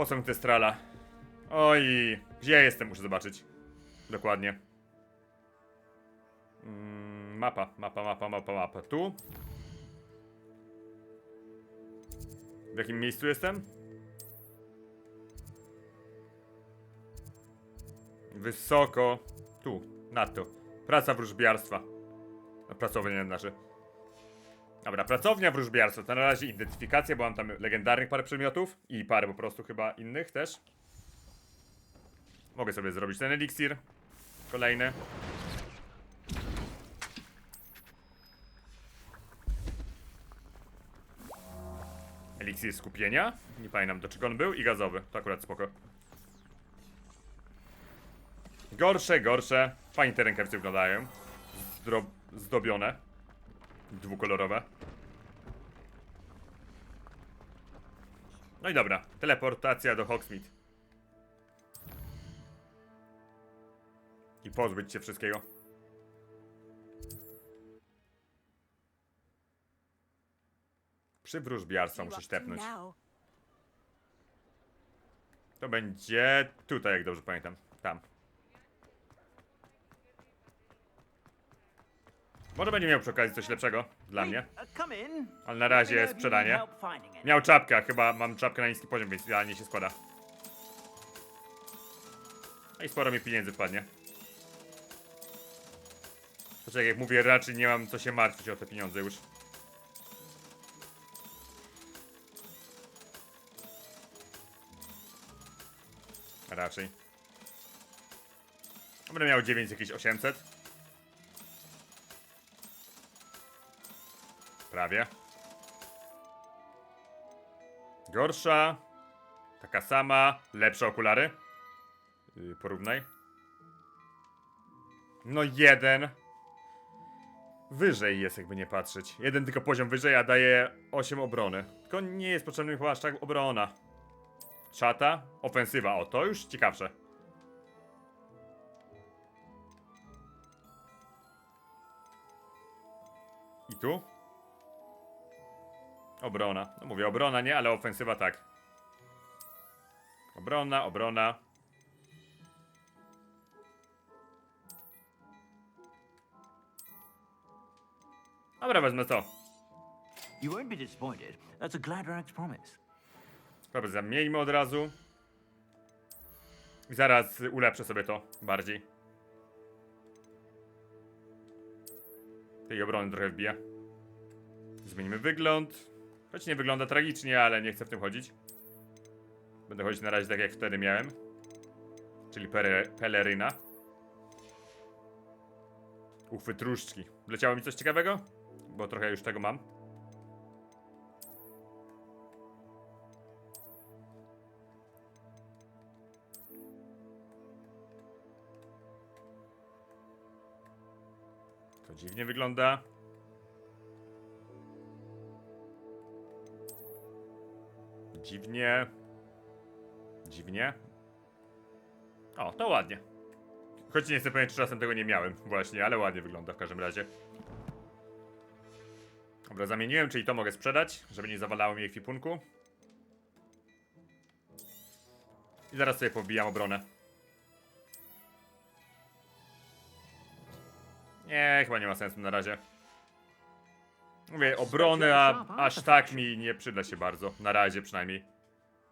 Posąg Testrala. Oj, gdzie ja jestem? Muszę zobaczyć. Dokładnie. Mm, mapa, mapa, mapa, mapa, mapa. Tu? W jakim miejscu jestem? Wysoko. Tu, nad to. Praca wróżbiarstwa. No, Pracownia znaczy. Dobra, pracownia wróżbiarstwa. To na razie identyfikacja, bo mam tam legendarnych parę przedmiotów i parę po prostu chyba innych też. Mogę sobie zrobić ten eliksir. Kolejny. Eliksir skupienia. Nie pamiętam do czego on był. I gazowy. To akurat spoko. Gorsze, gorsze. Fajnie te rękawice wyglądają. Zdro zdobione. Dwukolorowe. No i dobra. Teleportacja do Hogsmeade. I pozbyć się wszystkiego. Przy wróżbiarstwa muszę stepnąć. Now. To będzie tutaj, jak dobrze pamiętam. Tam. Może będzie miał przy okazji coś lepszego dla mnie. Uh. Ale na razie sprzedanie. Miał czapkę, chyba mam czapkę na niski poziom, więc idealnie się składa. No i sporo mi pieniędzy wpadnie. Chociaż jak mówię, raczej nie mam co się martwić o te pieniądze już. Raczej. Będę miał 9 jakieś 800. Prawie. Gorsza. Taka sama. Lepsze okulary. Yy, porównaj. No jeden. Wyżej jest, jakby nie patrzeć. Jeden tylko poziom wyżej, a daje 8 obrony. Tylko nie jest potrzebny chyba aż tak obrona. Czata. Ofensywa. O, to już ciekawsze. I tu? Obrona. No mówię, obrona nie, ale ofensywa tak. Obrona, obrona. Dobra, wezmę to. You won't be disappointed. That's a Gladrax promise. Dobra, zamieńmy od razu. I zaraz ulepszę sobie to bardziej. Tej obrony trochę wbija. Zmienimy wygląd. Choć nie wygląda tragicznie, ale nie chcę w tym chodzić. Będę chodzić na razie tak jak wtedy miałem. Czyli pere, peleryna. Uchwyt różdżki. Wleciało mi coś ciekawego? Bo trochę już tego mam. To dziwnie wygląda. Dziwnie. Dziwnie. O, to ładnie. Choć nie jestem pewien, czy czasem tego nie miałem właśnie, ale ładnie wygląda w każdym razie. Dobra, zamieniłem, czyli to mogę sprzedać, żeby nie zawalało mi ekwipunku. I zaraz sobie pobijam obronę. Nie, chyba nie ma sensu na razie. Mówię, obrony, a aż tak mi nie przyda się bardzo. Na razie przynajmniej.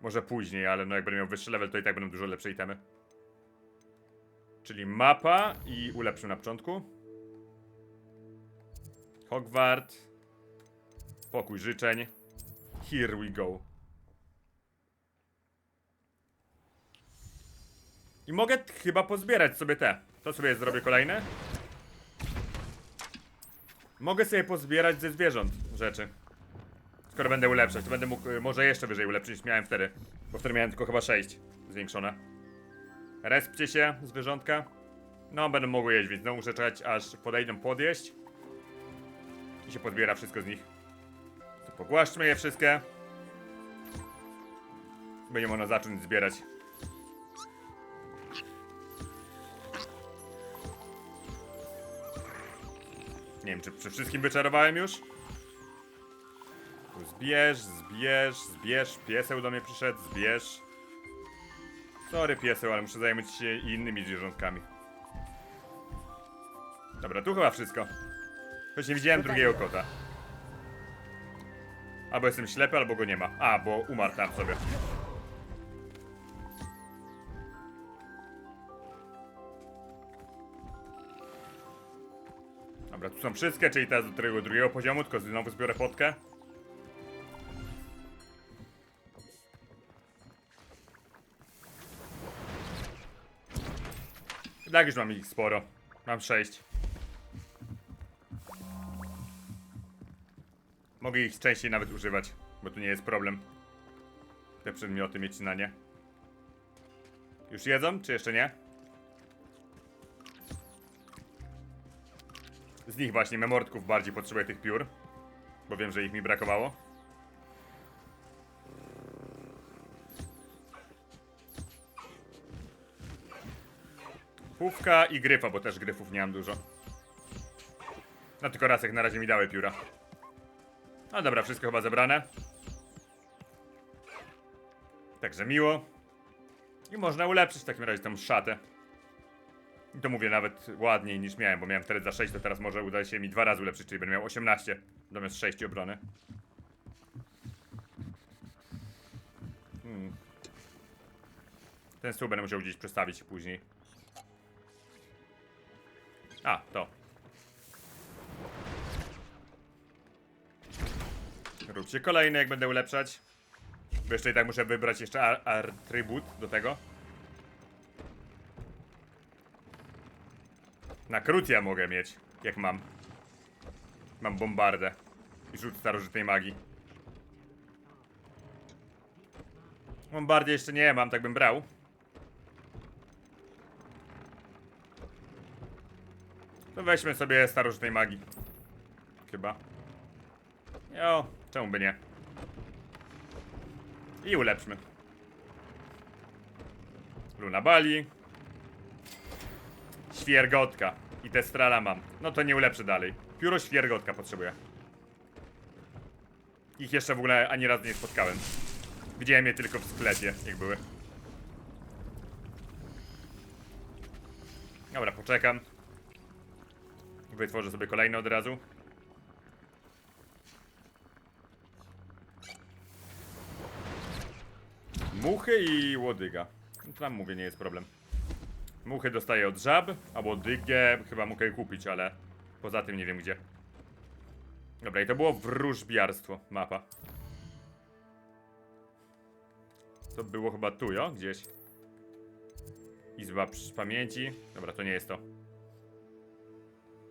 Może później, ale no jak będę miał wyższy level, to i tak będą dużo lepsze itemy. Czyli mapa i ulepszył na początku. Hogwart. Pokój życzeń. Here we go. I mogę chyba pozbierać sobie te. To sobie zrobię kolejne. Mogę sobie pozbierać ze zwierząt rzeczy. Skoro będę ulepszać, to będę mógł y, może jeszcze wyżej ulepszyć niż miałem wtedy. Bo wtedy miałem tylko chyba 6 zwiększone. Respcie się, zwierzątka. No, będę mógł jeść, więc no muszę czekać aż podejdą podjeść. I się podbiera wszystko z nich. Pogłaszczmy je wszystkie. Będzie można zacząć zbierać. Nie wiem, czy przy wszystkim wyczarowałem już? Zbierz, zbierz, zbierz. Pieseł do mnie przyszedł, zbierz. Sorry pieseł, ale muszę zająć się innymi zwierzątkami. Dobra, tu chyba wszystko. Choć nie widziałem drugiego kota. Albo jestem ślepy, albo go nie ma. A, bo umarł tam sobie. Dobra, tu są wszystkie, czyli teraz do tego drugiego poziomu, tylko znowu zbiorę potkę. Tak już mam ich sporo. Mam sześć. Mogę ich częściej nawet używać, bo tu nie jest problem. Te przedmioty mieć na nie. Już jedzą, czy jeszcze nie? Z nich właśnie memortków bardziej potrzebuję tych piór. Bo wiem, że ich mi brakowało. Pówka i gryfa, bo też gryfów nie mam dużo. No tylko raz jak na razie mi dały pióra. No dobra, wszystko chyba zebrane. Także miło. I można ulepszyć w takim razie tą szatę. I to mówię nawet ładniej niż miałem, bo miałem wtedy za 6, to teraz może uda się mi dwa razy ulepszyć, czyli będę miał 18 zamiast 6 obrony. Hmm. Ten stół będę musiał gdzieś przestawić później. A, to. Róbcie kolejny, jak będę ulepszać. Bo jeszcze i tak muszę wybrać jeszcze atrybut do tego. Na krucja mogę mieć, jak mam. Mam bombardę. I rzut starożytnej magii. Bombardzie jeszcze nie mam, tak bym brał. To weźmy sobie starożytnej magii. Chyba. Jo, czemu by nie? I ulepszmy. Luna Bali. Świergotka. I Testrala mam. No to nie ulepszę dalej. Pióro świergotka potrzebuję. Ich jeszcze w ogóle ani razu nie spotkałem. Widziałem je tylko w sklepie, jak były. Dobra, poczekam. Wytworzę sobie kolejny od razu. Muchy i łodyga. No to tam mówię, nie jest problem. Muchy dostaję od żab, a łodygę chyba mogę kupić, ale poza tym nie wiem gdzie. Dobra, i to było wróżbiarstwo, mapa. To było chyba tu, jo? Gdzieś. Izba przy- pamięci. Dobra, to nie jest to.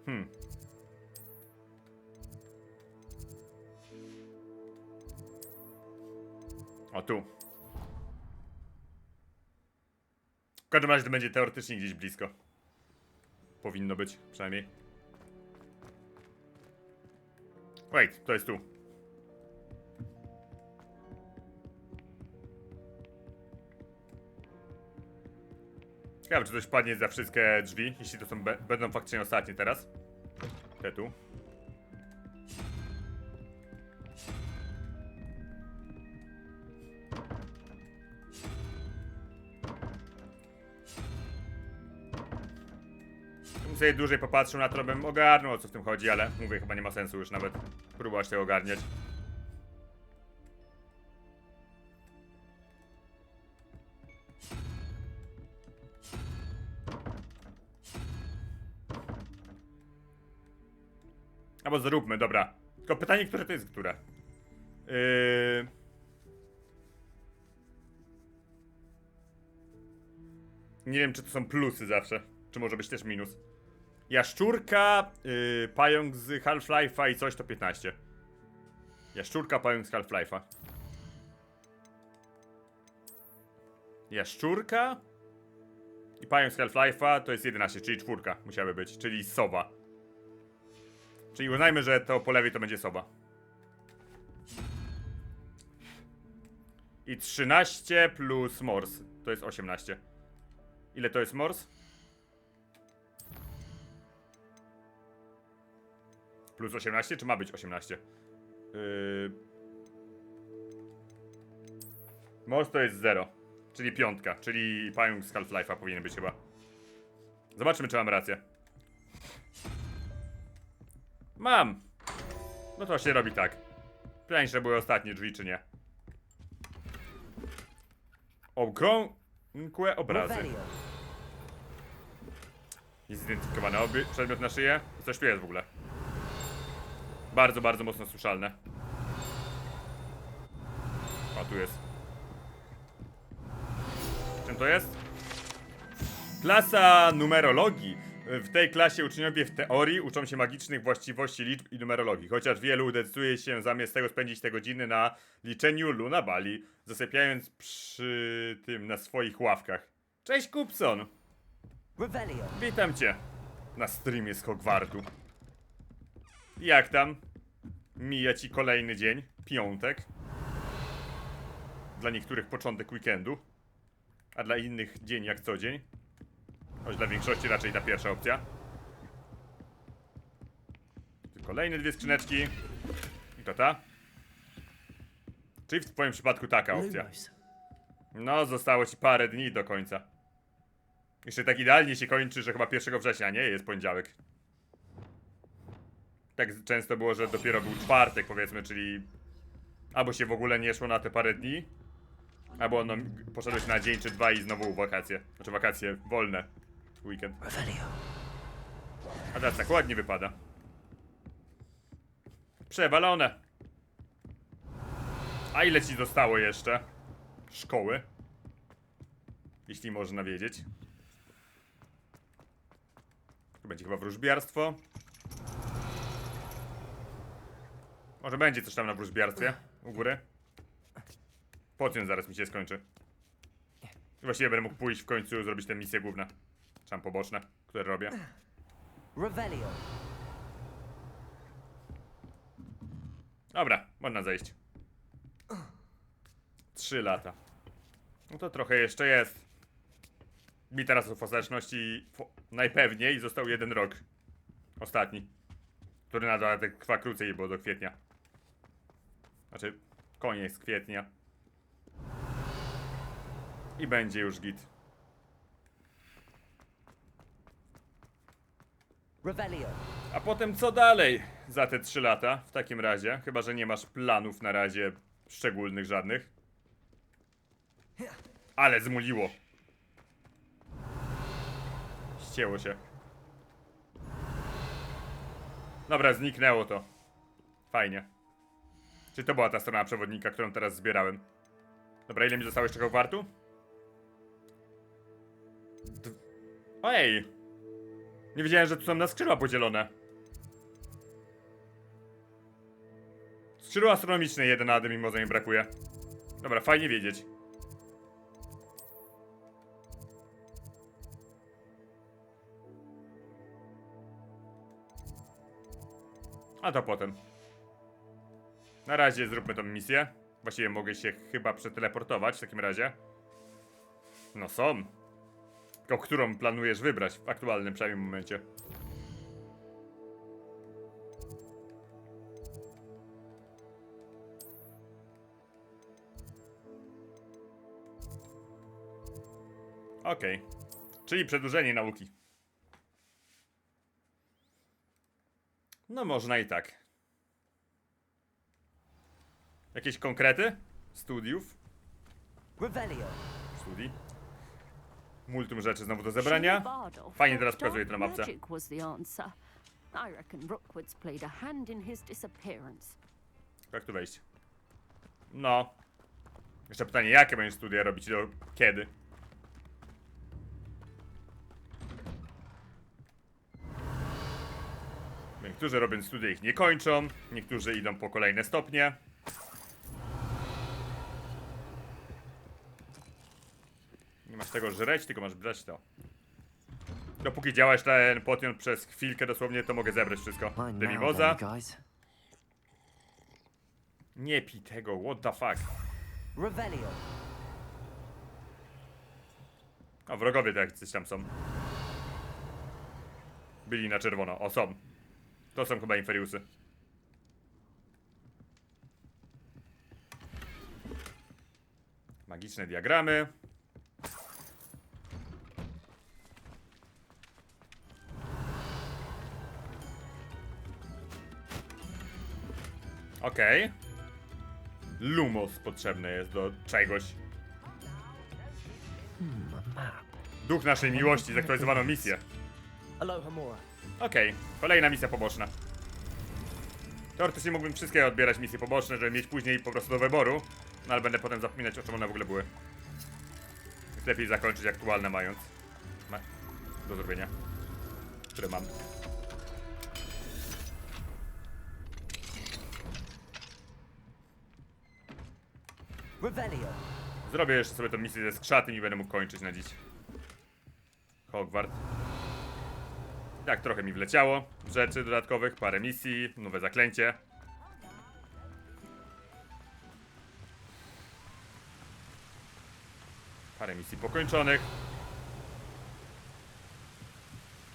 Hmm. O, tu. W każdym razie to będzie teoretycznie gdzieś blisko. Powinno być, przynajmniej. Wait, to jest tu. Ciekawe, czy coś padnie za wszystkie drzwi, jeśli to są będą faktycznie ostatnie teraz. Te tu. Sobie dłużej popatrzył na to, bym ogarnął o co w tym chodzi, ale mówię, chyba nie ma sensu już nawet próbować tego ogarniać. Albo zróbmy, dobra. Tylko pytanie, które to jest które? Yy... Nie wiem, czy to są plusy zawsze. Czy może być też minus. Jaszczurka, yy, pająk z Half-Life'a i coś to 15. Jaszczurka, pająk z Half-Life'a. Jaszczurka i pająk z Half-Life'a to jest 11, czyli czwórka musiały być, czyli sowa. Czyli uznajmy, że to po lewej to będzie soba. I 13 plus mors to jest 18. Ile to jest mors? Plus 18, czy ma być 18? Yy... Mors to jest 0. Czyli piątka, czyli pająk z Half-Life'a powinien być chyba. Zobaczmy, czy mam rację. Mam! No to się robi tak. Pytanie, że były ostatnie drzwi, czy nie. Okrągłe obrazy. Revelio. Zidentyfikowany oby przedmiot na szyję. Coś tu jest w ogóle. Bardzo, bardzo mocno słyszalne. A tu jest. Czym to jest? Klasa numerologii. W tej klasie uczniowie w teorii uczą się magicznych właściwości liczb i numerologii, chociaż wielu decyduje się zamiast tego spędzić te godziny na liczeniu lunabali, zasypiając przy tym na swoich ławkach. Cześć Kupson! Witam cię na streamie z Hogwartu. Jak tam? Mija ci kolejny dzień, piątek. Dla niektórych początek weekendu, a dla innych dzień jak co dzień. Choć dla większości raczej ta pierwsza opcja. Kolejne dwie skrzyneczki. I to ta. Czyli w twoim przypadku taka opcja. No, zostało ci parę dni do końca. Jeszcze tak idealnie się kończy, że chyba 1 września, nie? Jest poniedziałek. Tak często było, że dopiero był czwartek, powiedzmy, czyli albo się w ogóle nie szło na te parę dni, albo no, poszedłeś na dzień czy dwa i znowu wakacje. Znaczy wakacje wolne. Weekend. A teraz tak ładnie wypada. Przewalone. A ile ci zostało jeszcze? Szkoły? Jeśli można wiedzieć. Tu będzie chyba wróżbiarstwo. Może będzie coś tam na wróżbiarstwie u góry. Pocjun zaraz mi się skończy. I właściwie będę mógł pójść w końcu zrobić tę misję główne. Czy tam poboczne, które robię. Revelio. Dobra, można zejść. Trzy lata. No to trochę jeszcze jest. Mi teraz w ostateczności najpewniej został jeden rok. Ostatni. Który na dodatek trwa krócej, bo do kwietnia. Znaczy, koniec kwietnia. I będzie już git. Revelio. A potem co dalej za te 3 lata? W takim razie, chyba że nie masz planów na razie szczególnych żadnych. Ale zmuliło. Ścięło się. Dobra, zniknęło to. Fajnie. Czy to była ta strona przewodnika, którą teraz zbierałem? Dobra, ile mi zostało jeszcze wartu? D Ojej! Nie wiedziałem, że tu są na skrzydła podzielone. Skrzydło astronomiczne jeden ady mimo że mi brakuje. Dobra, fajnie wiedzieć. A to potem. Na razie zróbmy tą misję. Właściwie mogę się chyba przeteleportować w takim razie. No są. Tylko którą planujesz wybrać w aktualnym przynajmniej momencie? Okej. Czyli przedłużenie nauki. No można i tak. Jakieś konkrety? Studiów? Revelio. Studii? Multum rzeczy znowu do zebrania. Fajnie teraz pokazuje to na mapce. Magic was the answer. I reckon Rookwoods played a hand in his disappearance. Jak tu wejść? No. Jeszcze pytanie, jakie będziesz studia robić do kiedy? Niektórzy robią studia ich nie kończą, niektórzy idą po kolejne stopnie. Nie masz tego żreć, tylko masz brać to. Dopóki działasz ten potion przez chwilkę dosłownie, to mogę zebrać wszystko. Demiwoza. Nie pij tego, what the fuck. Revelio. A wrogowie tak coś tam są. Byli na czerwono. O, są. To są chyba Inferiusy. Magiczne diagramy. Okej. Lumos potrzebny jest do czegoś. Duch naszej miłości, zaktualizowano misję. Okej, kolejna misja poboczna. Teoretycznie mógłbym wszystkie odbierać misje poboczne, żeby mieć później po prostu do wyboru, no ale będę potem zapominać o czym one w ogóle były. Więc lepiej zakończyć aktualne mając. Ma do zrobienia. Które mam. Zrobię jeszcze sobie tą misję ze skrzatem i będę mógł kończyć na dziś. Hogwart. Tak, trochę mi wleciało. Rzeczy dodatkowych, parę misji, nowe zaklęcie. Parę misji pokończonych.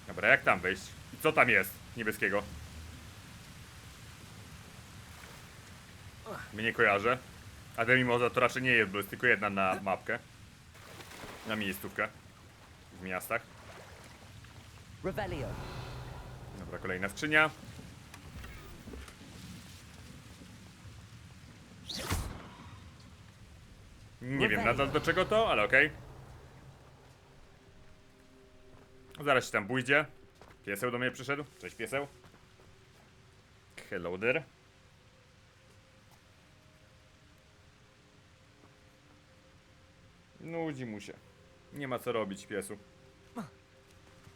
Dobra, jak tam wejść? I co tam jest niebieskiego? Mnie nie kojarzę. A ten mimo to raczej nie jest, bo jest tylko jedna na mapkę. Na miejscówkę. W miastach. Revelio. Dobra, kolejna skrzynia. Nie wiem nadal do czego to, ale okej. Zaraz się tam pójdzie. Pieseł do mnie przyszedł. Cześć pieseł. Hello there. Nudzi mu się. Nie ma co robić piesu.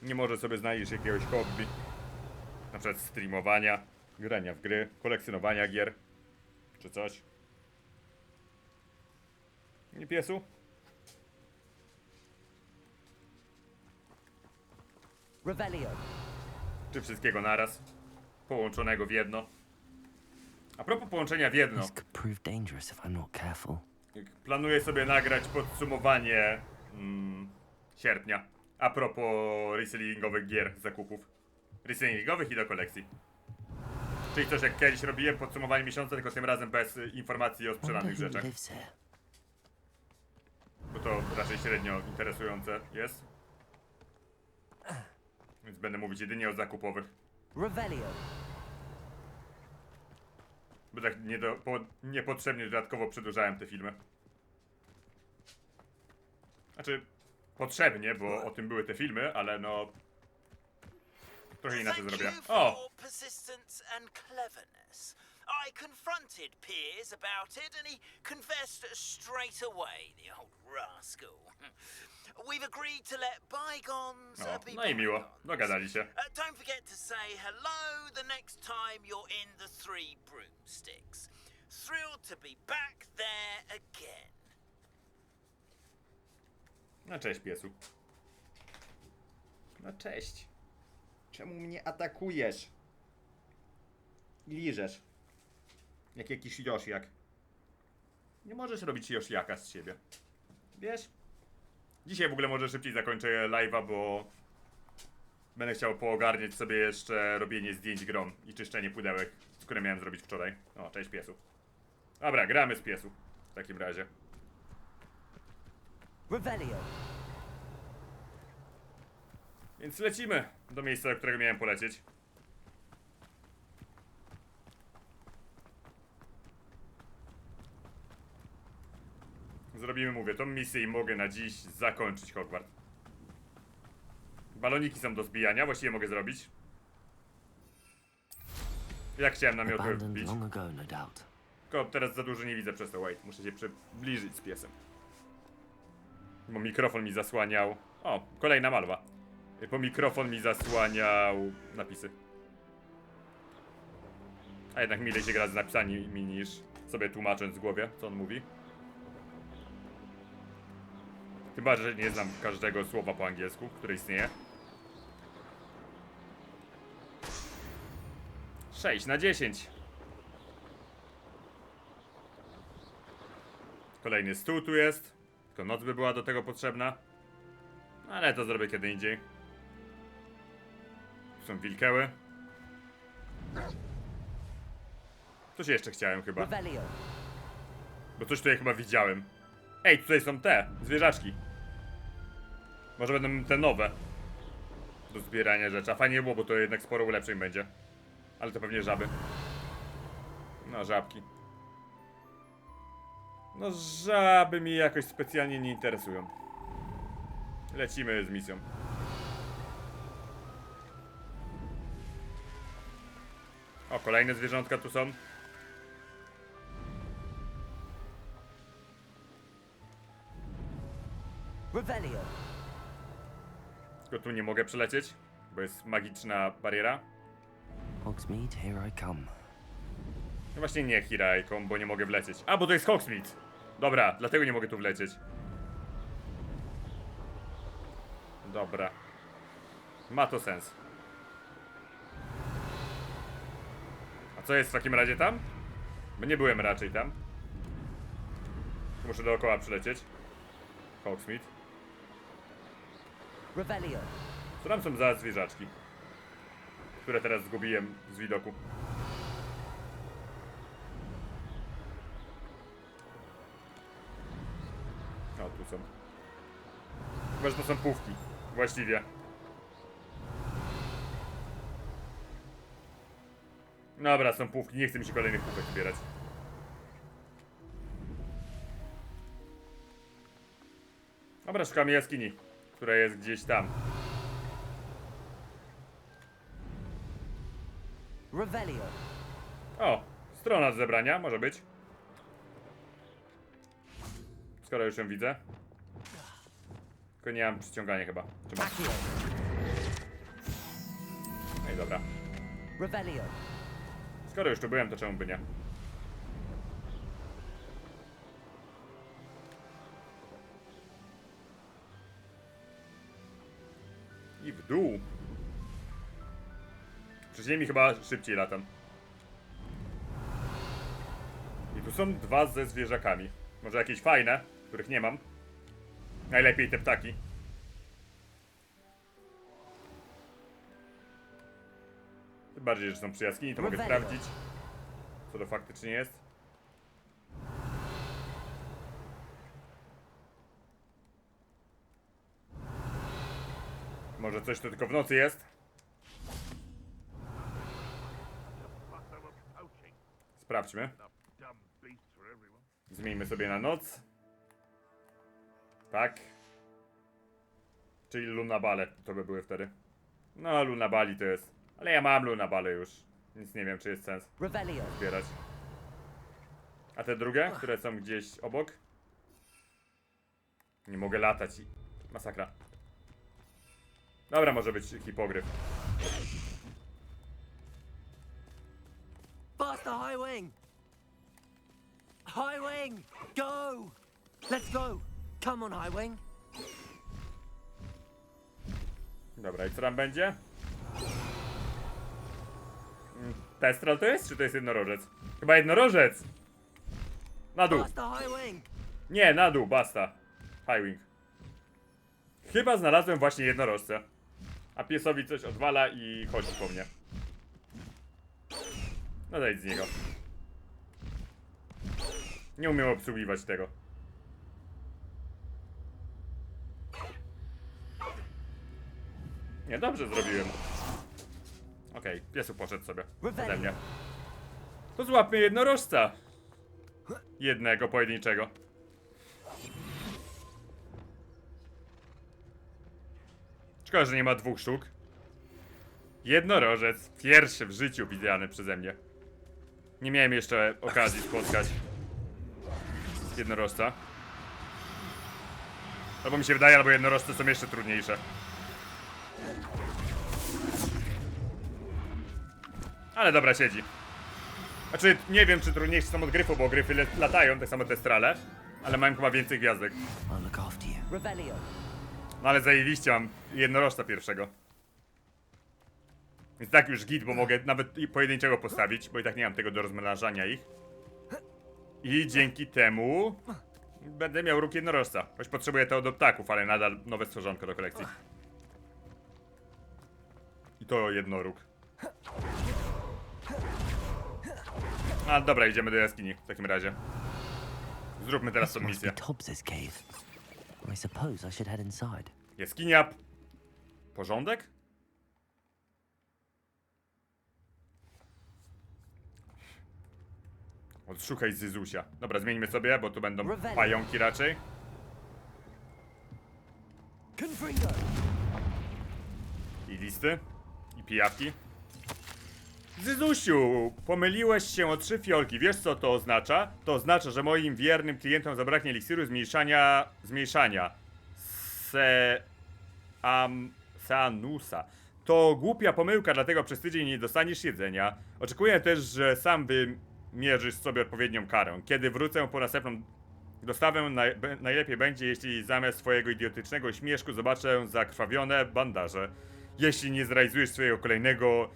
Nie może sobie znaleźć jakiegoś hobby. Na przykład streamowania, grania w gry, kolekcjonowania gier. Czy coś. Nie piesu? Revelio. Czy wszystkiego naraz? Połączonego w jedno. A propos połączenia w jedno. This could prove dangerous if I'm not careful. Planuję sobie nagrać podsumowanie mm, sierpnia. A propos resellingowych gier, zakupów. Resellingowych i do kolekcji. Czyli coś jak kiedyś robiłem, podsumowanie miesiąca, tylko tym razem bez y, informacji o sprzedanych rzeczach. Bo to raczej średnio interesujące jest. Więc będę mówić jedynie o zakupowych. Revelio. Bo tak nie do, po, niepotrzebnie dodatkowo przedłużałem te filmy. Znaczy, potrzebnie, bo o tym były te filmy, ale no. Trochę inaczej zrobię. O! I confronted Piers about it, and he confessed straight away, the old rascal. We've agreed to let bygones O, be no i miło. bygones. Dogadali się. Uh, don't forget to say hello the next time you're in the Three Broomsticks. Thrilled to be back there again. No cześć, piesu. No cześć. Czemu mnie atakujesz? I liżesz. Jak jakiś Josiak. Nie możesz robić Josiaka z siebie. Wiesz? Dzisiaj w ogóle może szybciej zakończę live'a, bo będę chciał poogarniać sobie jeszcze robienie zdjęć grom i czyszczenie pudełek, które miałem zrobić wczoraj. O, cześć piesu. Dobra, gramy z piesu. W takim razie. Revelio. Więc lecimy do miejsca, do którego miałem polecieć. Zrobimy, mówię, tą misję i mogę na dziś zakończyć Hogwart. Baloniki są do zbijania, właściwie mogę zrobić. Jak chciałem namioty Abandoned wbić. long ago, no doubt. Tylko teraz za dużo nie widzę przez to, wait, muszę się przybliżyć z piesem. Bo mikrofon mi zasłaniał. O, kolejna malwa. Bo mikrofon mi zasłaniał napisy. A jednak milej się gra z napisami mi niż sobie tłumacząc w głowie, co on mówi. Bardziej, że nie znam każdego słowa po angielsku, które istnieje. 6 na 10. Kolejny stół tu jest. Tylko noc by była do tego potrzebna. Ale to zrobię kiedy indziej. Tu są wilkeły. Coś jeszcze chciałem chyba. Bo coś tutaj chyba widziałem. Ej, tutaj są te, zwierzaczki. Może będą te nowe. Do zbierania rzeczy. A fajnie było, bo to jednak sporo ulepszeń będzie. Ale to pewnie żaby. No, żabki. No, żaby mi jakoś specjalnie nie interesują. Lecimy z misją. O, kolejne zwierzątka tu są. Revelio. Tylko tu nie mogę przelecieć, bo jest magiczna bariera. Hogsmeade, here I come. No właśnie nie Hiraiką, bo nie mogę wlecieć. A, bo to jest Hogsmeade. Dobra, dlatego nie mogę tu wlecieć. Dobra. Ma to sens. A co jest w takim razie tam? Bo nie byłem raczej tam. Muszę dookoła przylecieć. Hogsmeade. Co tam są za zwierzaczki? Które teraz zgubiłem z widoku. O, tu są. Chyba, że to są pówki. Właściwie. Dobra, są pówki. Nie chce mi się kolejnych pówek zbierać. Dobra, szukamy jaskini, która jest gdzieś tam. Revelio. O, strona do zebrania, może być. Skoro już ją widzę. Tylko nie mam przyciągania chyba. Czy mam? Accio. No i dobra. Revelio. Skoro już tu byłem, to czemu by nie? W dół. Przy ziemi chyba szybciej latam. I tu są dwa ze zwierzakami. Może jakieś fajne, których nie mam. Najlepiej te ptaki. Tym bardziej, że są przy jaskini, to mogę Rewelio. sprawdzić, co to faktycznie jest. Może coś to tylko w nocy jest? Sprawdźmy. Zmieńmy sobie na noc. Tak. Czyli lunabale to by były wtedy. No, lunabali to jest. Ale ja mam lunabale już. Nic nie wiem, czy jest sens zbierać. A te drugie, które są gdzieś obok? Nie mogę latać i... Masakra. Dobra, może być hipogryf. Faster, High Wing. High Wing. Go. Let's go. Come on, High Wing. Dobra, i co tam będzie? Mm, Testral to jest, czy to jest jednorożec? Chyba jednorożec! Na dół! Faster, High Wing. Nie, na dół, basta. Highwing. Chyba znalazłem właśnie jednorożce. A piesowi coś odwala i chodzi po mnie. No daj z niego. Nie umiem obsługiwać tego. Nie, dobrze zrobiłem. Okej, piesu poszedł sobie ode mnie. To złapmy jednorożca. Jednego pojedynczego. Szkoda, że nie ma dwóch sztuk. Jednorożec. Pierwszy w życiu widziany przeze mnie. Nie miałem jeszcze okazji spotkać jednorożca. Albo mi się wydaje, albo jednorożce są jeszcze trudniejsze. Ale dobra, siedzi. Znaczy, nie wiem, czy trudniejsze są od gryfu, bo gryfy latają, tak samo te strale. Ale mają chyba więcej gwiazdek. I'll look after you. Revelio. No ale zajebiście mam jednorożca pierwszego. Więc tak już git, bo mogę nawet i pojedynczego postawić, bo i tak nie mam tego do rozmnażania ich. I dzięki temu będę miał róg jednorożca. Choć potrzebuję to do ptaków, ale nadal nowe stworzonko do kolekcji. I to jednoróg. A dobra, idziemy do jaskini w takim razie. Zróbmy teraz tą misję. Tobbs's cave. I suppose I should head inside. Jaskinia. Porządek? Odszukaj Zyzusia. Dobra, zmieńmy sobie, bo tu będą pająki raczej. I listy. I pijawki. Zyzusiu, pomyliłeś się o trzy fiolki. Wiesz co to oznacza? To oznacza, że moim wiernym klientom zabraknie eliksiru zmniejszania... Zmniejszania. Se... Am... Seanusa. To głupia pomyłka, dlatego przez tydzień nie dostaniesz jedzenia. Oczekuję też, że sam wymierzysz sobie odpowiednią karę. Kiedy wrócę po następną dostawę, naj, najlepiej będzie, jeśli zamiast swojego idiotycznego śmieszku zobaczę zakrwawione bandaże. Jeśli nie zrealizujesz swojego kolejnego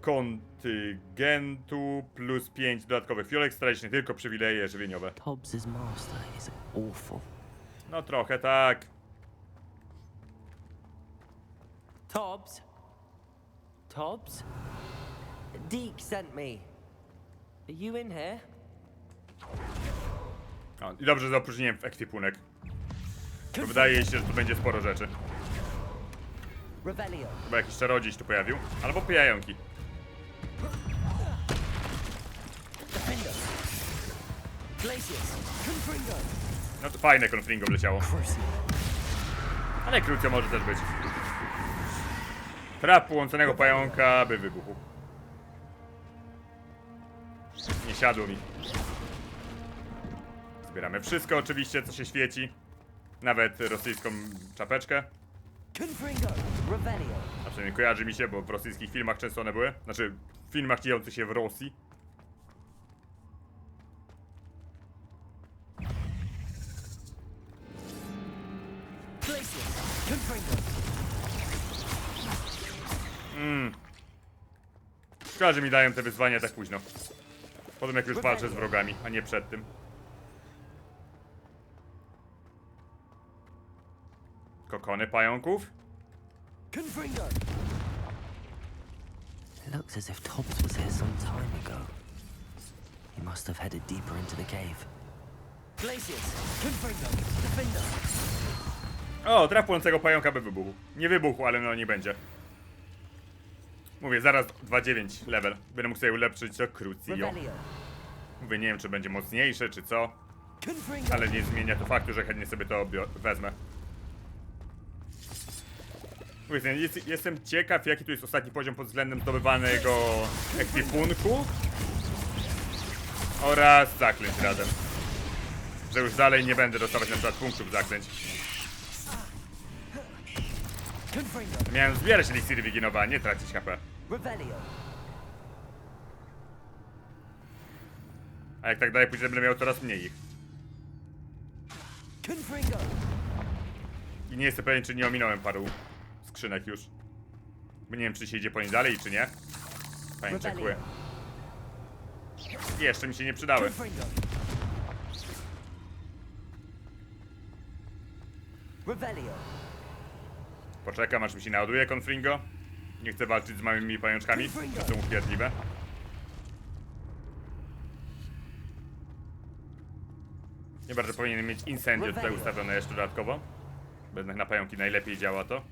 kontyngentu plus 5 dodatkowych fiolek, stracisz nie tylko przywileje żywieniowe. Tobbs' master is awful. No trochę tak. Tobbs? Tobbs? Deke sent me. Are you in here? O, I dobrze, że opróżniłem w ekwipunek. Bo wydaje się, że tu będzie sporo rzeczy. Revelio. Chyba jakiś czarodziej się tu pojawił. Albo pijająki. No to fajne konfringo wleciało. Crucio. Ale krótko może też być. Trap połączonego pająka, by wybuchł. Nie siadło mi. Zbieramy wszystko oczywiście, co się świeci. Nawet rosyjską czapeczkę. A przynajmniej kojarzy mi się, bo w rosyjskich filmach często one były. Znaczy, w filmach dziejących się w Rosji. Confringo. Szkoda, że mi dają te wyzwania tak późno. Potem jak już walczę z wrogami, a nie przed tym. Kokony pająków? It looks as if Tobbs was here some time ago. He must have headed deeper into the cave. Glacius. Confringo. Defender. O, traf płonącego pająka by wybuchł. Nie wybuchł, ale no nie będzie. Mówię, zaraz 2.9 level. Będę mógł sobie ulepszyć to Crucio. Mówię, nie wiem czy będzie mocniejsze, czy co. Ale nie zmienia to faktu, że chętnie sobie to wezmę. Mówię, jest, jestem ciekaw, jaki tu jest ostatni poziom pod względem zdobywanego ekwipunku oraz zaklęć razem. Że już dalej nie będę dostawać na przykład punktów zaklęć. Miałem zbierać eliksiry Wiginowa, a nie tracić HP. Revelio. A jak tak dalej pójdzie, będę miał coraz mniej ich. Confringo. I nie jestem pewien, czy nie ominąłem paru skrzynek już. Bo nie wiem, czy się idzie po nie dalej, czy nie. Fajnie czekuję. Jeszcze mi się nie przydały. Confringo. Revelio. Poczekam, aż mi się naładuje konfringo. Nie chcę walczyć z małymi pajączkami. To są upierdliwe. Nie bardzo powinienem mieć incendiary tutaj ustawione jeszcze dodatkowo. Bo jednak na pająki najlepiej działa to.